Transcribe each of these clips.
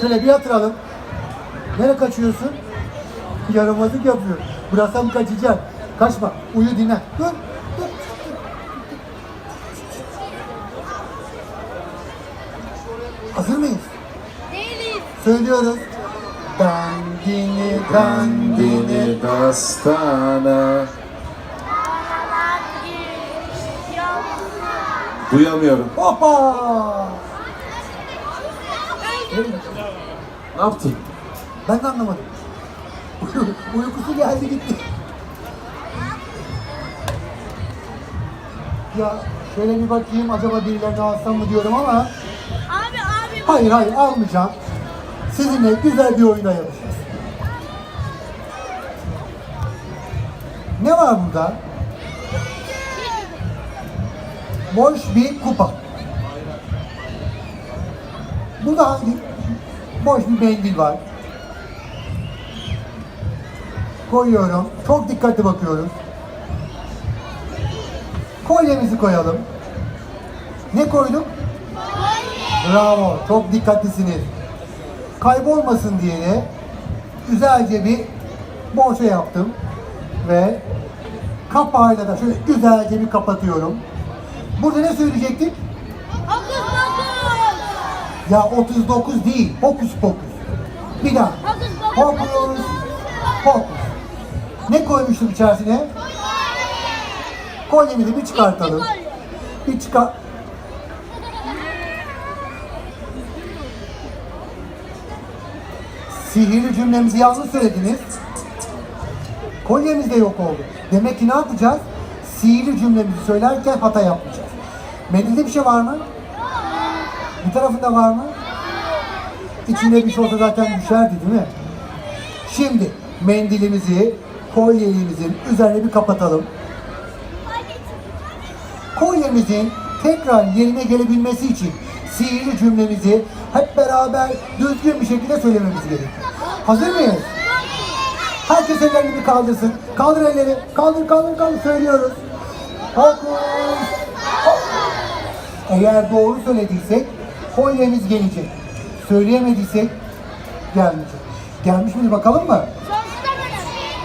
Şöyle bir yatıralım. Nereye kaçıyorsun? Yaramazlık yapıyor. Bıraksam kaçacak. Kaçma. Uyu dinlen. Dur. Dur. Hazır mıyız? Değiliz. Söylüyoruz. Dandini dandini. Dini dastana. Duyamıyorum. Hoppa! Ne yaptın? Ben de anlamadım. Uykusu geldi gitti. Ya şöyle bir bakayım acaba birilerini alsam mı diyorum ama Abi abi. hayır hayır almayacağım. Sizinle güzel bir oyuna yapacağız. Ne var burada? Boş bir kupa. Burada hangi? Boş bir mendil var. Koyuyorum. Çok dikkatli bakıyoruz. Kolyemizi koyalım. Ne koyduk? Bravo. Çok dikkatlisiniz. Kaybolmasın diye de güzelce bir boşa yaptım. Ve kapağıyla da şöyle güzelce bir kapatıyorum. Burada ne söyleyecektik? Ya 39 değil. Hokus pokus. Bir daha. Hokus pokus. Ne koymuştum içerisine? Kolyemizi bir çıkartalım. Bir çıkar... Sihirli cümlemizi yanlış söylediniz. Kolyemiz de yok oldu. Demek ki ne yapacağız? Sihirli cümlemizi söylerken hata yapmayacağız. Mendilde bir şey var mı? Bir tarafında var mı? İçinde bir şey olsa zaten düşerdi değil mi? Şimdi mendilimizi kolyemizin üzerine bir kapatalım. Kolyemizin tekrar yerine gelebilmesi için sihirli cümlemizi hep beraber düzgün bir şekilde söylememiz gerekiyor. Hazır mıyız? Herkes ellerini bir kaldırsın. Kaldır elleri. Kaldır kaldır kaldır söylüyoruz. Hokus. Eğer doğru söylediysek kolyemiz gelecek. Söyleyemediysek gelmeyecek. Gelmiş mi bakalım mı?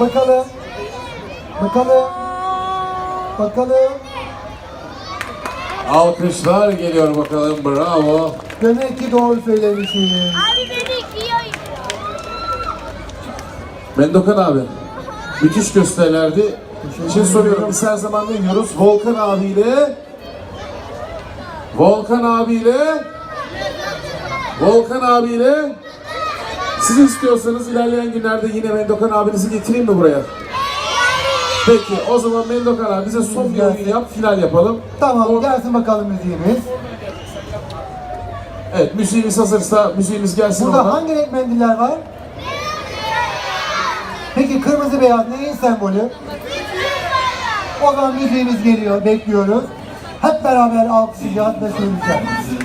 Bakalım. Bakalım. Bakalım. Alkışlar geliyor bakalım. Bravo. Demek ki doğru söylemişiz. Abi beni ayır. Mendokan abi. Müthiş gösterilerdi. Şimdi soruyorum. Biz her zaman ne diyoruz? Volkan abiyle Volkan abiyle Volkan abiyle siz istiyorsanız ilerleyen günlerde yine Mendokan abinizi getireyim mi buraya? Peki o zaman Mendokan abi bize son bir oyun yap, final yapalım. Tamam gelsin bakalım müziğimiz. Evet müziğimiz hazırsa müziğimiz gelsin Burada oradan. hangi renk mendiller var? Peki kırmızı beyaz neyin sembolü? O zaman müziğimiz geliyor, bekliyoruz. Hep beraber alkışlayacağız ve söyleyeceğiz.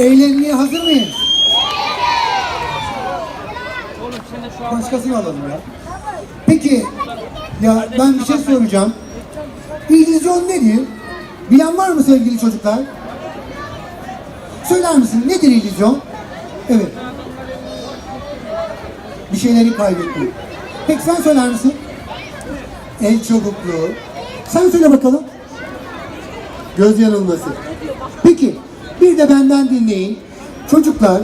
Eğlenmeye hazır mıyız? Başkasını alalım ya. Peki, ya ben bir şey soracağım. İllüzyon nedir? Bilen var mı sevgili çocuklar? Söyler misin nedir illüzyon? Evet. Bir şeyleri kaybetmek. Peki sen söyler misin? El çabukluğu. Sen söyle bakalım. Göz yanılması. Peki bir de benden dinleyin. Çocuklar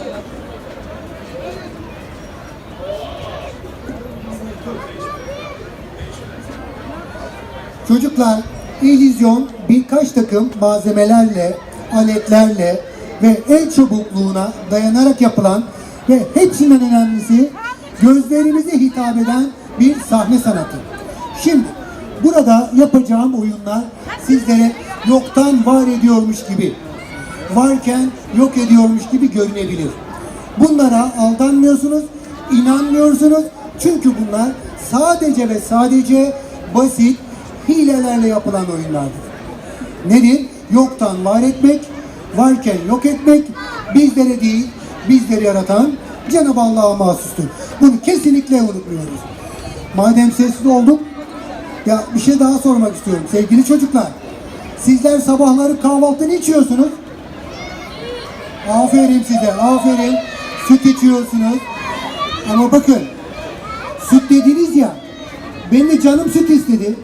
Çocuklar illüzyon birkaç takım malzemelerle, aletlerle ve el çabukluğuna dayanarak yapılan ve hepsinden önemlisi gözlerimize hitap eden bir sahne sanatı. Şimdi burada yapacağım oyunlar sizlere yoktan var ediyormuş gibi, varken yok ediyormuş gibi görünebilir. Bunlara aldanmıyorsunuz, inanmıyorsunuz. Çünkü bunlar sadece ve sadece basit hilelerle yapılan oyunlardır. Nedir? Yoktan var etmek, varken yok etmek, bizlere değil, bizleri yaratan Cenab-ı Allah'a mahsustur. Bunu kesinlikle unutmuyoruz. Madem sessiz olduk, ya bir şey daha sormak istiyorum sevgili çocuklar. Sizler sabahları kahvaltı ne içiyorsunuz? Aferin size, aferin. Süt içiyorsunuz. Ama bakın, süt dediniz ya, benim de canım süt istedi.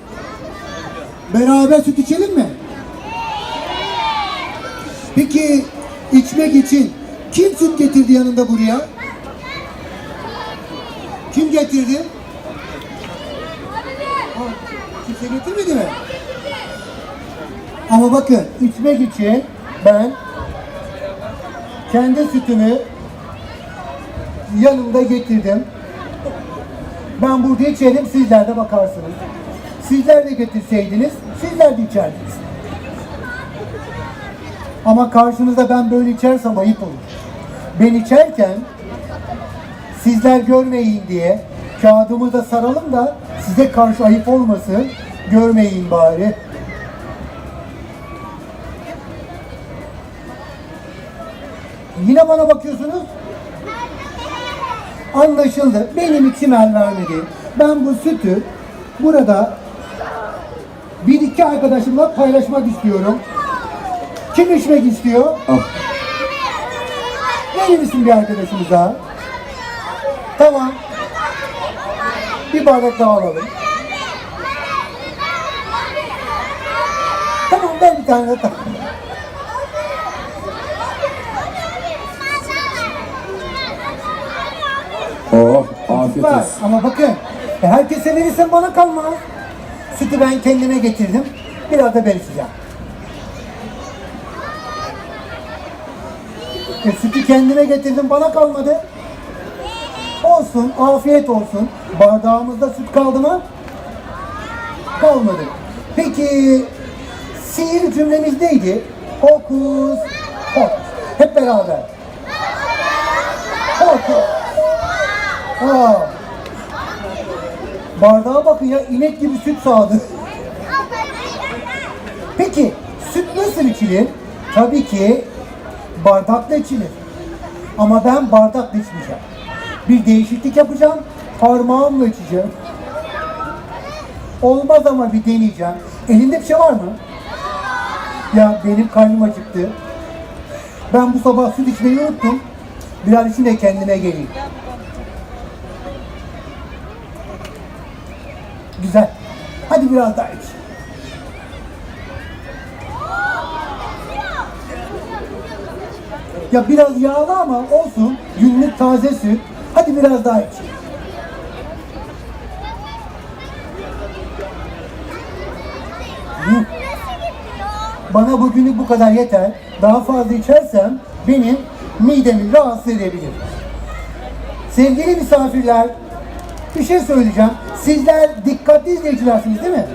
Beraber süt içelim mi? Peki içmek için kim süt getirdi yanında buraya? Kim getirdi? Ha, Kimse getirmedi mi? Ama bakın içmek için ben kendi sütümü yanımda getirdim. Ben burada içerim, sizler de bakarsınız. Sizler de getirseydiniz, sizler de içerdiniz. Ama karşınızda ben böyle içersem ayıp olur. Ben içerken sizler görmeyin diye kağıdımı da saralım da size karşı ayıp olmasın. Görmeyin bari. Yine bana bakıyorsunuz. Anlaşıldı. Benim içim el vermedi. Ben bu sütü burada bir iki arkadaşımla paylaşmak istiyorum. Kim içmek istiyor? Al. Verir misin bir arkadaşımıza? Tamam. Bir bardak daha alalım. Tamam ver bir tane daha. Oh afiyet Var. olsun. Ama bakın e, herkese verirsen bana kalmaz. Sütü ben kendime getirdim. Biraz da ben içeceğim. E, sütü kendime getirdim bana kalmadı. Olsun, afiyet olsun. Bardağımızda süt kaldı mı? Kalmadı. Peki sihir cümlemiz neydi? Hokus pokus. Hep beraber. Hokus. Aa. Bardağa bakın ya inek gibi süt sağdı. Peki süt nasıl içilir? Tabii ki bardakla içilir. Ama ben bardakla içmeyeceğim. Bir değişiklik yapacağım. Parmağımla içeceğim. Olmaz ama bir deneyeceğim. Elinde bir şey var mı? Ya benim karnım acıktı. Ben bu sabah süt içmeyi unuttum. Biraz için kendime geleyim. Güzel. Hadi biraz daha iç. Ya biraz yağlı ama olsun. Günlük taze süt. Hadi biraz daha iç. Bana bugünlük bu kadar yeter. Daha fazla içersem benim midemi rahatsız edebilir. Sevgili misafirler, bir şey söyleyeceğim. Sizler dikkatli izleyicilersiniz değil mi?